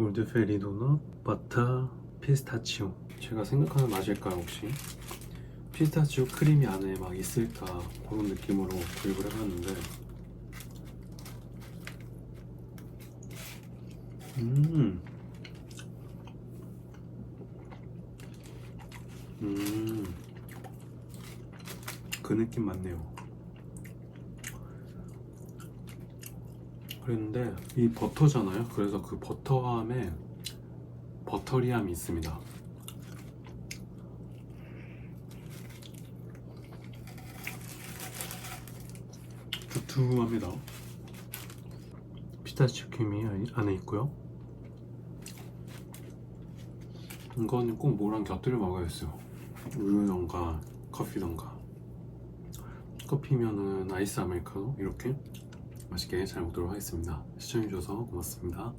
올드페리 도넛 바타 피스타치오 제가 생각하는 맛일까요 혹시? 피스타치오 크림이 안에 막 있을까 그런 느낌으로 구입을 해봤는데 음. 음. 그 느낌 맞네요. 그랬는데 이 버터잖아요. 그래서 그 버터함에 버터리함이 있습니다. 두툼합니다. 피스타치오 크림이 안에 있고요. 이거는 꼭 뭐랑 곁들여 먹어야겠어요. 우유던가 커피던가. 커피면은 아이스 아메리카노 이렇게 맛있게 잘 먹도록 하겠습니다. 시청해주셔서 고맙습니다.